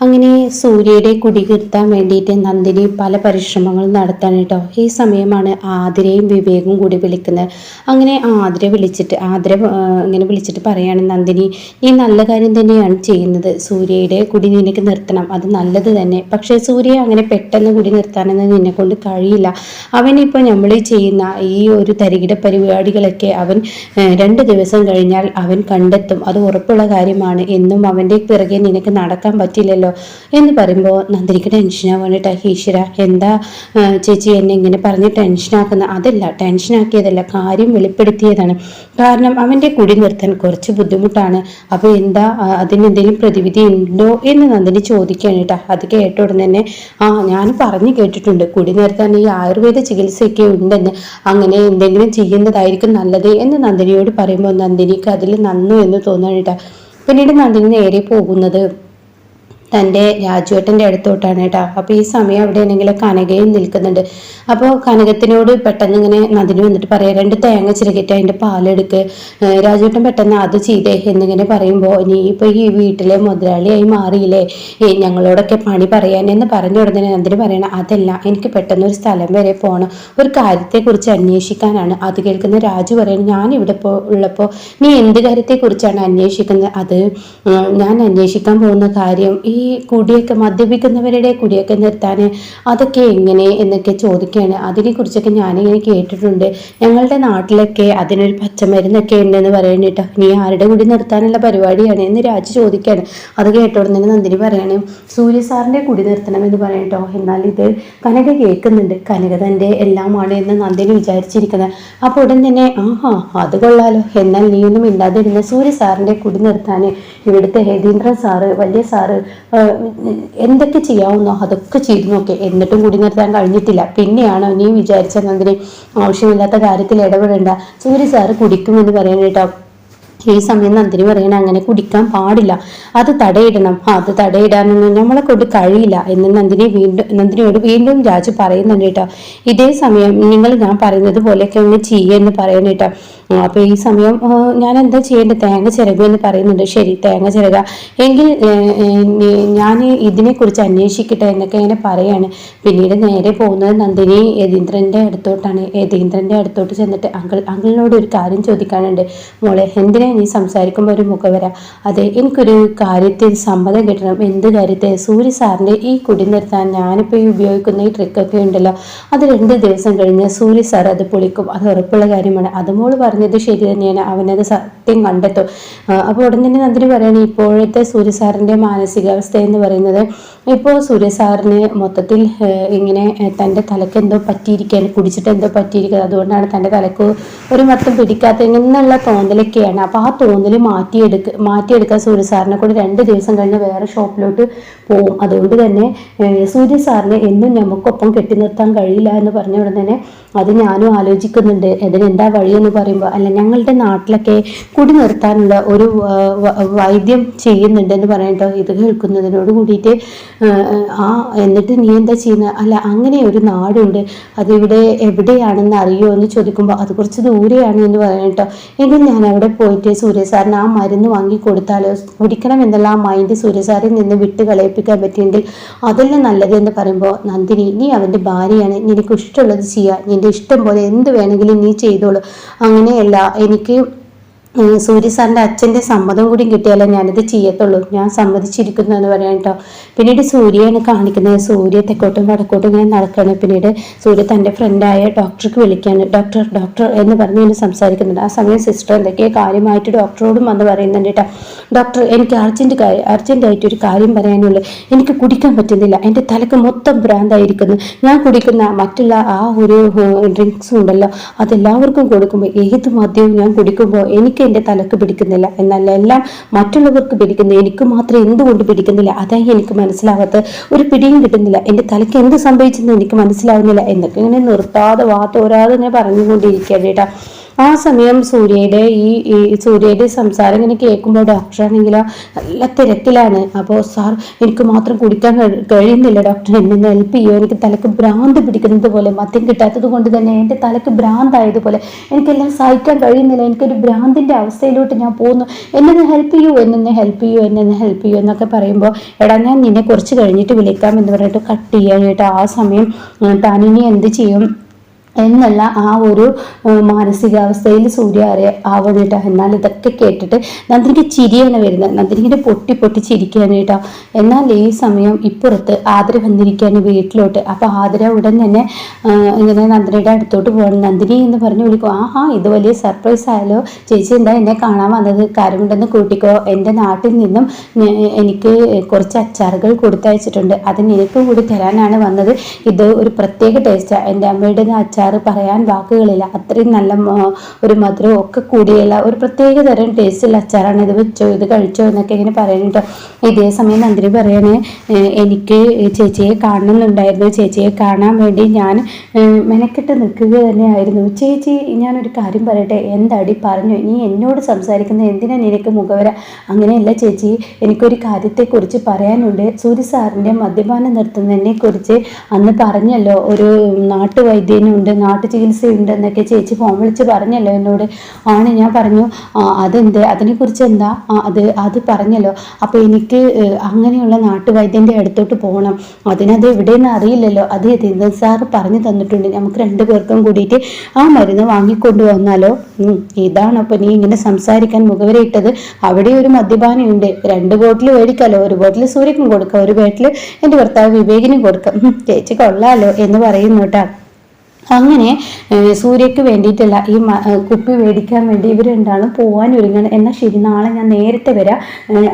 അങ്ങനെ സൂര്യയുടെ കുടികിർത്താൻ വേണ്ടിയിട്ട് നന്ദിനി പല പരിശ്രമങ്ങളും നടത്താൻ കേട്ടോ. ഈ സമയമാണ് ആതിരയും വിവേകും കൂടി വിളിക്കുന്നത്. അങ്ങനെ ആതിര വിളിച്ചിട്ട് ആതിര ഇങ്ങനെ വിളിച്ചിട്ട് പറയാണ് നന്ദിനി നീ നല്ല കാര്യം തന്നെയാണ് ചെയ്യുന്നത്. സൂര്യയുടെ കുടി നിനക്ക് നിർത്തണം. അത് നല്ലത് തന്നെ. പക്ഷേ സൂര്യ അങ്ങനെ പെട്ടെന്ന് കുടി നിർത്താനൊന്നും നിന്നെ കൊണ്ട് കഴിയില്ല. അവനിപ്പോൾ നമ്മൾ ചെയ്യുന്ന ഈ ഒരു തരികിട പരിപാടികളൊക്കെ അവൻ രണ്ട് ദിവസം കഴിഞ്ഞാൽ അവൻ കണ്ടെത്തും. അത് ഉറപ്പുള്ള കാര്യമാണ്. എന്നും അവന്റെ പിറകെ നിനക്ക് നടക്കാൻ പറ്റില്ലല്ലോ. എന്ന് പറയുമ്പോൾ നന്ദിനിക്ക് ടെൻഷനാവാണ് കേട്ടോ ഈശ്വര എന്താ ചേച്ചി എന്നെ ഇങ്ങനെ പറഞ്ഞ് ടെൻഷനാക്കുന്ന അതല്ല ടെൻഷനാക്കിയതല്ല കാര്യം വെളിപ്പെടുത്തിയതാണ്. കാരണം അവന്റെ കുടി നിർത്താൻ കുറച്ച് ബുദ്ധിമുട്ടാണ്. അപ്പോൾ എന്താ അതിനെന്തെങ്കിലും പ്രതിവിധി ഉണ്ടോ എന്ന് നന്ദിനി ചോദിക്കുകയാണ് കേട്ടോ. അത് കേട്ട ഉടനെ തന്നെ ആ ഞാൻ പറഞ്ഞു കേട്ടിട്ടുണ്ട്. കുടി നിർത്താൻ ഈ ആയുർവേദ ചികിത്സയൊക്കെ ഉണ്ടെന്ന്. അങ്ങനെ എന്തെങ്കിലും ചെയ്യുന്നതായിരിക്കും നല്ലത്. എന്ന് നന്ദിനിയോട് പറയുമ്പോൾ നന്ദിനിക്ക് അതിൽ നന്നു എന്ന് തോന്നുകയാണ് കേട്ടോ. പിന്നീട് നന്ദിനി നേരെ പോകുന്നത് തന്റെ രാജുവേട്ടന്റെ അടുത്തോട്ടാണ് കേട്ടോ. അപ്പോൾ ഈ സമയം അവിടെ ആണെങ്കിൽ കനകയും നിൽക്കുന്നുണ്ട്. അപ്പോൾ കനകത്തിനോട് പെട്ടെന്ന് ഇങ്ങനെ നദിന് വന്നിട്ട് പറയാം രണ്ട് തേങ്ങ ചിരകിട്ട് അതിന്റെ പാലെടുക്ക്. രാജുവേട്ടൻ പെട്ടെന്ന് അത് ചെയ്തേ എന്നിങ്ങനെ പറയുമ്പോൾ നീ ഇപ്പോൾ ഈ വീട്ടിലെ മുതലാളിയായി മാറിയില്ലേ? ഞങ്ങളോടൊക്കെ പണി പറയാൻ എന്ന് പറഞ്ഞ ഉടനെ നന്ദിന് പറയണം അതല്ല എനിക്ക് പെട്ടെന്ന് ഒരു സ്ഥലം വരെ പോകണം ഒരു കാര്യത്തെക്കുറിച്ച് അന്വേഷിക്കാനാണ്. അത് കേൾക്കുന്ന രാജു പറയണം ഞാൻ ഇവിടെ ഉള്ളപ്പോൾ നീ എന്ത് കാര്യത്തെക്കുറിച്ചാണ് അന്വേഷിക്കുന്നത്? അത് ഞാൻ അന്വേഷിക്കാൻ പോകുന്ന കാര്യം ഈ കുടിയൊക്കെ മദ്യപിക്കുന്നവരുടെ കുടിയൊക്കെ നിർത്താൻ അതൊക്കെ എങ്ങനെ എന്നൊക്കെ ചോദിക്കുകയാണ് അതിനെക്കുറിച്ചൊക്കെ ഞാനിങ്ങനെ കേട്ടിട്ടുണ്ട്. ഞങ്ങളുടെ നാട്ടിലൊക്കെ അതിനൊരു പച്ചമരുന്നൊക്കെ ഉണ്ടെന്ന് പറയുന്നിട്ട് നീ ആരുടെ കൂടി നിർത്താനുള്ള പരിപാടിയാണ് എന്ന് രാജ് ചോദിക്കുകയാണ് അത് കേട്ടോടെ തന്നെ നന്ദിനി പറയാണ് സൂര്യ സാറിന്റെ കുടി നിർത്തണം എന്ന് പറയട്ടോ എന്നാൽ ഇത് കനക കേൾക്കുന്നുണ്ട്. കനക തന്റെ എല്ലാമാണ് എന്ന് നന്ദിനി വിചാരിച്ചിരിക്കുന്നത്. അപ്പോൾ ഉടൻ തന്നെ ആഹാ അത് കൊള്ളാലോ. എന്നാൽ നീ ഒന്നും ഇല്ലാതിരുന്ന സൂര്യ സാറിന്റെ കുടി നിർത്താൻ ഇവിടുത്തെ ഹേതീന്ദ്രൻ സാറ് വലിയ സാറ് എന്തൊക്കെ ചെയ്യാവുന്നോ അതൊക്കെ ചെയ്തു നോക്കി. എന്നിട്ടും കുടി നിർത്താൻ കഴിഞ്ഞിട്ടില്ല. പിന്നെയാണ് നീ വിചാരിച്ച നന്ദിനി ആവശ്യമില്ലാത്ത കാര്യത്തിൽ ഇടപെടേണ്ട. സൂര്യ സാറ് കുടിക്കുമെന്ന് പറയാൻ കേട്ടോ. ഈ സമയം നന്ദിനി പറയണ അങ്ങനെ കുടിക്കാൻ പാടില്ല. അത് തടയിടണം. അത് തടയിടാനൊന്നും നമ്മളെ കൊണ്ട് കഴിയില്ല എന്ന് നന്ദിനി വീണ്ടും നന്ദിനിയോട് വീണ്ടും രാജു പറയുന്നുണ്ട് കേട്ടോ. ഇതേ സമയം നിങ്ങൾ ഞാൻ പറയുന്നത് പോലെയൊക്കെ ഒന്ന് ചെയ്യുമെന്ന് പറയുന്നു കേട്ടോ. ആ, അപ്പൊ ഈ സമയം ഞാൻ എന്താ ചെയ്യേണ്ടത് തേങ്ങ ചിരകും എന്ന് പറയുന്നുണ്ട്. ശരി തേങ്ങ ചിരക എങ്കിൽ ഞാൻ ഇതിനെക്കുറിച്ച് അന്വേഷിക്കട്ടെ എന്നൊക്കെ ഇങ്ങനെ പറയാണ്. പിന്നീട് നേരെ പോകുന്നത് നന്ദിനി യതീന്ദ്രന്റെ അടുത്തോട്ടാണ്. യതീന്ദ്രന്റെ അടുത്തോട്ട് ചെന്നിട്ട് അങ്കിൾ അങ്കിളിനോട് ഒരു കാര്യം ചോദിക്കാനുണ്ട്. മോളെ എന്തിനാ നീ സംസാരിക്കുമ്പോൾ ഒരു മുഖം വരാ അതെ എനിക്കൊരു കാര്യത്തിൽ സമ്മതം കിട്ടണം. എന്ത് കാര്യത്തെ? സൂര്യ സാറിന്റെ ഈ കുടി നിർത്താൻ ഞാനിപ്പോൾ ഈ ഉപയോഗിക്കുന്ന ഈ ട്രിക്കൊക്കെ ഉണ്ടല്ലോ. അത് രണ്ട് ദിവസം കഴിഞ്ഞ് സൂര്യ സാർ അത് പൊളിക്കും. അത് ഉറപ്പുള്ള കാര്യമാണ്. അത് മോൾ പറഞ്ഞത് ശരി തന്നെയാണ്. അവനത് സത്യം കണ്ടെത്തും. അപ്പോൾ ഉടൻ തന്നെ നന്ദിനി പറയുകയാണ് ഇപ്പോഴത്തെ സൂര്യ സാറിന്റെ മാനസികാവസ്ഥ എന്ന് പറയുന്നത് ഇപ്പോൾ സൂര്യ സാറിന് മൊത്തത്തിൽ ഇങ്ങനെ തന്റെ തലക്ക് എന്തോ പറ്റിയിരിക്കുകയാണ് കുടിച്ചിട്ട് എന്തോ പറ്റിയിരിക്കുന്നത്. അതുകൊണ്ടാണ് തന്റെ തലക്ക് ഒരു മൊത്തം പിടിക്കാത്ത എന്നുള്ള തോന്നലൊക്കെയാണ്. അപ്പോൾ ആ തോന്നൽ മാറ്റിയെടുക്ക മാറ്റിയെടുക്കാൻ സൂര്യ സാറിനെ കൂടി രണ്ട് ദിവസം കഴിഞ്ഞ് വേറെ ഷോപ്പിലോട്ട് പോകും അതുകൊണ്ട് തന്നെ ഏഹ്, സൂര്യ സാറിനെ എന്നും നമുക്കൊപ്പം കെട്ടി നിർത്താൻ കഴിയില്ല എന്ന് പറഞ്ഞ ഉടൻ തന്നെ അത് ഞാനും ആലോചിക്കുന്നുണ്ട്. അതിനെന്താ വഴിയെന്ന് പറയുമ്പോൾ അല്ല ഞങ്ങളുടെ നാട്ടിലൊക്കെ കുടി നിർത്താനുള്ള ഒരു വൈദ്യം ചെയ്യുന്നുണ്ട് എന്ന് പറയട്ടോ ഇത് കേൾക്കുന്നതിനോട് കൂടിയിട്ട് ആ, എന്നിട്ട് നീ എന്താ ചെയ്യുന്നത് അല്ല അങ്ങനെ ഒരു നാടുണ്ട്. അതിവിടെ എവിടെയാണെന്ന് അറിയോ എന്ന് ചോദിക്കുമ്പോൾ അത് കുറച്ച് ദൂരെയാണ് എന്ന് പറയട്ടോ എങ്കിൽ ഞാൻ അവിടെ പോയിട്ട് സൂര്യസാറിന് ആ മരുന്ന് വാങ്ങി കൊടുത്താലോ കുടിക്കണം എന്നുള്ള ആ മൈൻഡ് സൂര്യസാറിൽ നിന്ന് വിട്ട് കളയിപ്പിക്കാൻ പറ്റിയെങ്കിൽ അതെല്ലാം നല്ലത് എന്ന് പറയുമ്പോൾ നന്ദിനി നീ അവന്റെ ഭാര്യയാണ്. നിനക്ക് ഇഷ്ടമുള്ളത് ചെയ്യുക നിന്റെ ഇഷ്ടം പോലെ എന്ത് വേണമെങ്കിലും നീ ചെയ്തോളൂ. അങ്ങനെയല്ല എനിക്ക് സൂര്യ സാറിന്റെ അച്ഛന്റെ സമ്മതം കൂടി കിട്ടിയാലേ ഞാനിത് ചെയ്യത്തുള്ളൂ. ഞാൻ സമ്മതിച്ചിരിക്കുന്നു എന്ന് പറയാം കേട്ടോ. പിന്നീട് സൂര്യയാണ് കാണിക്കുന്നത്. സൂര്യ തെക്കോട്ടും വടക്കോട്ടും ഇങ്ങനെ നടക്കുകയാണ്. പിന്നീട് സൂര്യ തന്റെ ഫ്രണ്ടായ ഡോക്ടർക്ക് വിളിക്കുകയാണ്. ഡോക്ടർ ഡോക്ടർ എന്ന് പറഞ്ഞ് ഇങ്ങനെ സംസാരിക്കുന്നുണ്ട്. ആ സമയം സിസ്റ്റർ എന്തൊക്കെയോ കാര്യമായിട്ട് ഡോക്ടറോടും വന്ന് പറയുന്നുണ്ട് കേട്ടോ. ഡോക്ടർ എനിക്ക് അർജന്റ് കാര്യം അർജന്റായിട്ട് ഒരു കാര്യം പറയാനുള്ളത് എനിക്ക് കുടിക്കാൻ പറ്റുന്നില്ല. എന്റെ തലക്ക് മൊത്തം ഭ്രാന്തായിരിക്കുന്നു. ഞാൻ കുടിക്കുന്ന മറ്റുള്ള ആ ഒരു ഡ്രിങ്ക്സ് ഉണ്ടല്ലോ അതെല്ലാവർക്കും കൊടുക്കുമ്പോൾ ഏത് മദ്യവും ഞാൻ കുടിക്കുമ്പോൾ എനിക്ക് എന്റെ തലക്ക് പിടിക്കുന്നില്ല. എന്നല്ല എല്ലാം മറ്റുള്ളവർക്ക് പിടിക്കുന്നു. എനിക്ക് മാത്രം എന്തുകൊണ്ട് പിടിക്കുന്നില്ല? അതായി എനിക്ക് മനസ്സിലാവാത്ത ഒരു പിടിയും കിട്ടുന്നില്ല. എന്റെ തലക്ക് എന്ത് സംഭവിച്ചെന്ന് എനിക്ക് മനസ്സിലാവുന്നില്ല. എന്നൊക്കെ ഇങ്ങനെ നിർത്താതെ വാ തോരാതെ ഇങ്ങനെ പറഞ്ഞുകൊണ്ടിരിക്കുകയാണ് കേട്ടോ. ആ സമയം സൂര്യയുടെ ഈ സൂര്യയുടെ സംസാരം ഇങ്ങനെ കേൾക്കുമ്പോൾ ഡോക്ടറാണെങ്കിലോ നല്ല തിരക്കിലാണ്. അപ്പോൾ സാർ എനിക്ക് മാത്രം കുടിക്കാൻ കഴി- കഴിയുന്നില്ല ഡോക്ടർ എന്നെ ഹെൽപ്പ് ചെയ്യുമോ എനിക്ക് തലക്ക് ഭ്രാന്ത് പിടിക്കുന്നത് പോലെ മദ്യം കിട്ടാത്തത് കൊണ്ട് തന്നെ എന്റെ തലക്ക് ഭ്രാന്തായതുപോലെ. എനിക്കെല്ലാം സഹിക്കാൻ കഴിയുന്നില്ല. എനിക്കൊരു ഭ്രാന്തിന്റെ അവസ്ഥയിലോട്ട് ഞാൻ പോകുന്നു. എന്നെ ഹെൽപ്പ് ചെയ്യൂ? എന്നെ ഹെൽപ്പ് ചെയ്യൂ? എന്നെ ഹെൽപ്പ് ചെയ്യൂ? എന്നൊക്കെ പറയുമ്പോൾ എടാ ഞാൻ നിന്നെ കുറച്ച് കഴിഞ്ഞിട്ട് വിളിക്കാം എന്ന് പറഞ്ഞിട്ട് കട്ട് ചെയ്യാനായിട്ട് ആ സമയം താനിനി എന്ത് ചെയ്യും? എന്നുള്ള ആ ഒരു മാനസികാവസ്ഥയിൽ സൂര്യ അറിയ ആവണേട്ടാ എന്നാൽ ഇതൊക്കെ കേട്ടിട്ട് നന്ദിനിക്ക് ചിരിയാണ് വരുന്നത്. നന്ദിനിക്കിന്റെ പൊട്ടി പൊട്ടി ചിരിക്കാനായിട്ടാ എന്നാൽ ഈ സമയം ഇപ്പുറത്ത് ആതിര വന്നിരിക്കുകയാണ് വീട്ടിലോട്ട്. അപ്പൊ ആതിര ഉടൻ തന്നെ ഇങ്ങനെ നന്ദിനിയുടെ അടുത്തോട്ട് പോകണം നന്ദിനി എന്ന് പറഞ്ഞു വിളിക്കും ആഹാ ഇത് വലിയ സർപ്രൈസ് ആയാലോ ചേച്ചി എന്താ എന്നെ കാണാൻ വന്നത്? കാര്യമുണ്ടെന്ന് കൂട്ടിക്കോ. എന്റെ നാട്ടിൽ നിന്നും എനിക്ക് കുറച്ച് അച്ചാറുകൾ കൊടുത്തയച്ചിട്ടുണ്ട്. അത് നിനക്ക് കൂടി തരാനാണ് വന്നത്. ഇത് ഒരു പ്രത്യേക ടേസ്റ്റാണ് എന്റെ അമ്മയുടെ അച്ചാർ പറയാൻ വാക്കുകളില്ല. അത്രയും നല്ല ഒരു മധുരവും ഒക്കെ കൂടിയുള്ള ഒരു പ്രത്യേക തരം ടേസ്റ്റുള്ള അച്ചാറാണ് ഇത് വെച്ചോ ഇത് കഴിച്ചോ എന്നൊക്കെ ഇങ്ങനെ പറയുന്നുണ്ട് ഇതേ സമയം നന്ദിനി പറയണേ "ഏഹ് എനിക്ക് ചേച്ചിയെ കാണണമെന്നുണ്ടായിരുന്നു ചേച്ചിയെ കാണാൻ വേണ്ടി ഞാൻ മെനക്കെട്ട് നിൽക്കുക തന്നെയായിരുന്നു. ചേച്ചി ഞാനൊരു കാര്യം പറയട്ടെ? എന്താടി പറഞ്ഞു? നീ എന്നോട് സംസാരിക്കുന്നത് എന്തിനാ നിനക്ക് മുഖവര? അങ്ങനെയല്ല ചേച്ചി എനിക്കൊരു കാര്യത്തെക്കുറിച്ച് പറയാനുണ്ട്. സൂര്യ സാറിന്റെ മദ്യപാനം നിർത്തുന്നതിനെ കുറിച്ച് അന്ന് പറഞ്ഞല്ലോ ഒരു നാട്ടുവൈദ്യനുണ്ട്. നാട്ടു ചികിത്സയുണ്ട് എന്നൊക്കെ ചേച്ചി ഫോൺ വിളിച്ച് പറഞ്ഞല്ലോ എന്നോട്. ആണ് ഞാൻ പറഞ്ഞു "ആ, അതെന്ത്? അതിനെക്കുറിച്ച് എന്താ? അത് അത് പറഞ്ഞല്ലോ. അപ്പോൾ എനിക്ക് അങ്ങനെയുള്ള നാട്ടുവൈദ്യന്റെ അടുത്തോട്ട് പോകണം അതിനത് എവിടെയെന്ന് അറിയില്ലല്ലോ. അത് രതീന്ദ്രൻ സാർ പറഞ്ഞു തന്നിട്ടുണ്ട്. നമുക്ക് രണ്ടു പേർക്കും കൂടിയിട്ട് ആ മരുന്ന് വാങ്ങിക്കൊണ്ടു വന്നാലോ? ഇതാണ് അപ്പോൾ നീ ഇങ്ങനെ സംസാരിക്കാൻ മുഖവരയിട്ടത് അവിടെ ഒരു മദ്യപാനിയുണ്ട്. രണ്ട് ബോട്ടിൽ മേടിക്കാലോ? ഒരു ബോട്ടിൽ സൂര്യക്കും കൊടുക്കാം. ഒരു ബോട്ടിൽ എന്റെ ഭർത്താവ് വിവേകിനും കൊടുക്കാം. ചേച്ചി കൊള്ളാലോ എന്ന് പറയുന്നു കേട്ടോ. അങ്ങനെ സൂര്യക്ക് വേണ്ടിയിട്ടല്ല ഈ കുപ്പി മേടിക്കാൻ വേണ്ടി ഇവർ രണ്ടാളും പോകാൻ ഒരുങ്ങണം. എന്നാൽ ശരി നാളെ ഞാൻ നേരത്തെ വരാം.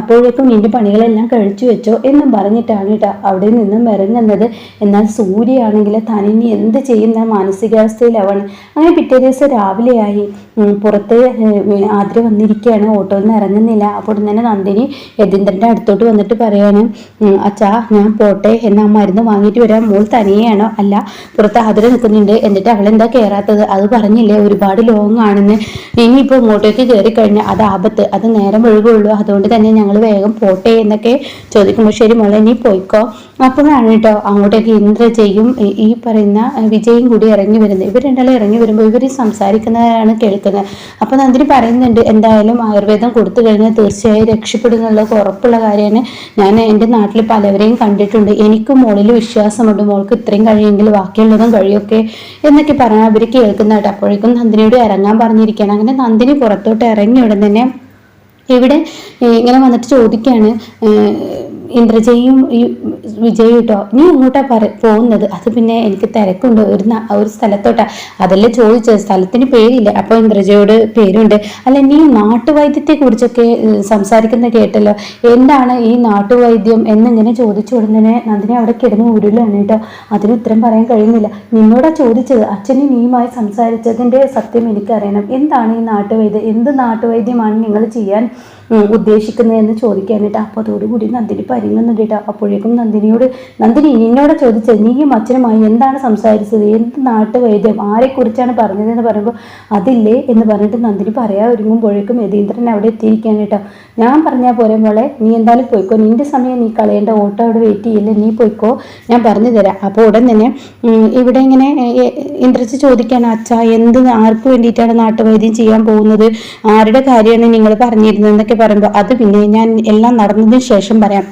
അപ്പോഴേക്കും നിന്റെ പണികളെല്ലാം കഴിച്ചു വെച്ചോ എന്നും പറഞ്ഞിട്ടാണ് കേട്ടോ അവിടെ നിന്നും ഇറങ്ങുന്നത്. എന്നാൽ സൂര്യയാണെങ്കിൽ തനിനി എന്ത് ചെയ്യുന്ന മാനസികാവസ്ഥയിലാവാണ്. അങ്ങനെ പിറ്റേ ദിവസം രാവിലെയായി. പുറത്ത് ആതിര വന്നിരിക്കുകയാണ്. ഓട്ടോ നിന്ന് ഇറങ്ങുന്നില്ല. അപ്പോൾ തന്നെ നന്ദിനി യതീന്ദ്രന്റെ അടുത്തോട്ട് വന്നിട്ട് പറയാണ് അച്ഛാ ഞാൻ പോട്ടെ. എന്നാ മരുന്ന് വാങ്ങിയിട്ട് വരാം. മോൾ തനിയെയാണോ? അല്ല പുറത്ത് ആതിര നിൽക്കുന്നുണ്ട്. എന്നിട്ട് അവൾ അവളെന്താ കയറാത്തത് അത് പറഞ്ഞില്ലേ? ഒരുപാട് ലോങ് ആണെന്ന്. ഇനിയിപ്പോൾ ഇങ്ങോട്ടേക്ക് കയറി കഴിഞ്ഞാൽ അത് ആപത്ത്. അത് നേരം ഒഴുകുള്ളൂ അതുകൊണ്ട് തന്നെ ഞങ്ങൾ വേഗം പോട്ടെ എന്നൊക്കെ ചോദിക്കുമ്പോൾ ശരി മോളെ നീ പോയിക്കോ. അപ്പോഴാണ് കേട്ടോ അങ്ങോട്ടേക്ക് ഇന്ദ്രജയും ഈ- പറയുന്ന വിജയും കൂടി ഇറങ്ങി വരുന്നത്. ഇവർ രണ്ടാളും ഇറങ്ങി വരുമ്പോൾ ഇവർ സംസാരിക്കുന്നതാണ് കേൾക്കുന്നത്. അപ്പോൾ നന്ദിനി പറയുന്നുണ്ട് എന്തായാലും ആയുർവേദം കൊടുത്തു കഴിഞ്ഞാൽ തീർച്ചയായും രക്ഷപ്പെടുന്നുള്ളത് ഉറപ്പുള്ള കാര്യമാണ്. ഞാൻ എന്റെ നാട്ടിൽ പലവരെയും കണ്ടിട്ടുണ്ട്. എനിക്കും മോളിൽ വിശ്വാസമുണ്ട്. മോൾക്ക് ഇത്രയും കഴിയുമെങ്കിൽ ബാക്കിയുള്ളതും കഴിയൊക്കെ എന്നൊക്കെ പറഞ്ഞാൽ അവർ കേൾക്കുന്നതായിട്ട് അപ്പോഴേക്കും നന്ദിനിയോട് ഇറങ്ങാൻ പറഞ്ഞിരിക്കുകയാണ്. അങ്ങനെ നന്ദിനി പുറത്തോട്ട് ഇറങ്ങിയ ഉടൻ തന്നെ ഇവിടെ ഇങ്ങനെ വന്നിട്ട് ചോദിക്കുകയാണ് ഇന്ദ്രജയും വിജയ് കേട്ടോ നീ എങ്ങോട്ടാ പറ പോകുന്നത്. അത് പിന്നെ എനിക്ക് തിരക്കുണ്ട്. ഒരു ഒരു സ്ഥലത്തോട്ടാ. അതല്ലേ ചോദിച്ചത്? സ്ഥലത്തിന് പേരില്ല. അപ്പോൾ ഇന്ദ്രജയോട് പേരുണ്ട്. അല്ല നീ നാട്ടുവൈദ്യത്തെ കുറിച്ചൊക്കെ സംസാരിക്കുന്ന കേട്ടല്ലോ. എന്താണ് ഈ നാട്ടുവൈദ്യം എന്നിങ്ങനെ ചോദിച്ചു ഉടനെ നന്ദിനെ അവിടെ കിടന്ന് ഉരുളാണ് കേട്ടോ. അതിന് ഉത്തരം പറയാൻ കഴിയുന്നില്ല. നിന്നോടാ ചോദിച്ചത്. അച്ഛനെ നീയുമായി സംസാരിച്ചതിന്റെ സത്യം എനിക്കറിയണം. എന്താണ് ഈ നാട്ടുവൈദ്യം? എന്ത് നാട്ടുവൈദ്യമാണ് നിങ്ങൾ ചെയ്യാൻ ഉദ്ദേശിക്കുന്നതെന്ന് ചോദിക്കാനായിട്ട് അപ്പോൾ അതോടുകൂടി നന്ദിനി പരിങ്ങുന്നുണ്ട് കേട്ടോ അപ്പോഴേക്കും നന്ദിനിയോട് നന്ദിനി നിന്നോട് ചോദിച്ചത് നീയും അച്ഛനുമായി എന്താണ് സംസാരിച്ചത്? എന്ത് നാട്ടുവൈദ്യം? ആരെക്കുറിച്ചാണ് പറഞ്ഞതെന്ന് പറയുമ്പോൾ അതില്ലേ എന്ന് പറഞ്ഞിട്ട് നന്ദിനി പറയാൻ ഒരുങ്ങുമ്പോഴേക്കും യതീന്ദ്രൻ അവിടെ എത്തിയിരിക്കാൻ കേട്ടോ ഞാൻ പറഞ്ഞാൽ പോലെ മോളെ നീ എന്തായാലും പോയിക്കോ. നിന്റെ സമയം നീ കളയേണ്ട. ഓട്ടോ അവിടെ വെയിറ്റ് ചെയ്യില്ല. നീ പോയിക്കോ. ഞാൻ പറഞ്ഞു തരാം. അപ്പോൾ ഉടൻ തന്നെ ഇവിടെ ഇങ്ങനെ ഇന്ദ്രച്ച് ചോദിക്കാൻ അച്ഛ എന്ത് ആർക്ക് വേണ്ടിയിട്ടാണ് നാട്ടുവൈദ്യം ചെയ്യാൻ പോകുന്നത്? ആരുടെ കാര്യമാണ് നിങ്ങൾ പറഞ്ഞിരുന്നത്? എന്നൊക്കെ പറയുമ്പോൾ അത് പിന്നെ ഞാൻ എല്ലാം നടന്നതിന് ശേഷം പറയാം.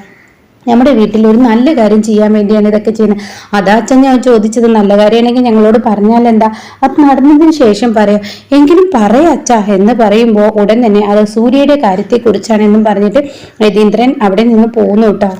നമ്മുടെ വീട്ടിൽ ഒരു നല്ല കാര്യം ചെയ്യാൻ വേണ്ടിയാണ് ഇതൊക്കെ ചെയ്യുന്നത്. അതാ അച്ഛൻ ഞാൻ ചോദിച്ചത് നല്ല കാര്യമാണെങ്കിൽ ഞങ്ങളോട് പറഞ്ഞാൽ എന്താ? അത് നടന്നതിന് ശേഷം പറയാം. എങ്കിലും പറയാ അച്ഛാ എന്ന് പറയുമ്പോൾ ഉടൻ തന്നെ അത് സൂര്യയുടെ കാര്യത്തെക്കുറിച്ചാണെന്നും പറഞ്ഞിട്ട് രതീന്ദ്രൻ അവിടെ നിന്ന് പോകുന്നു കേട്ടോ.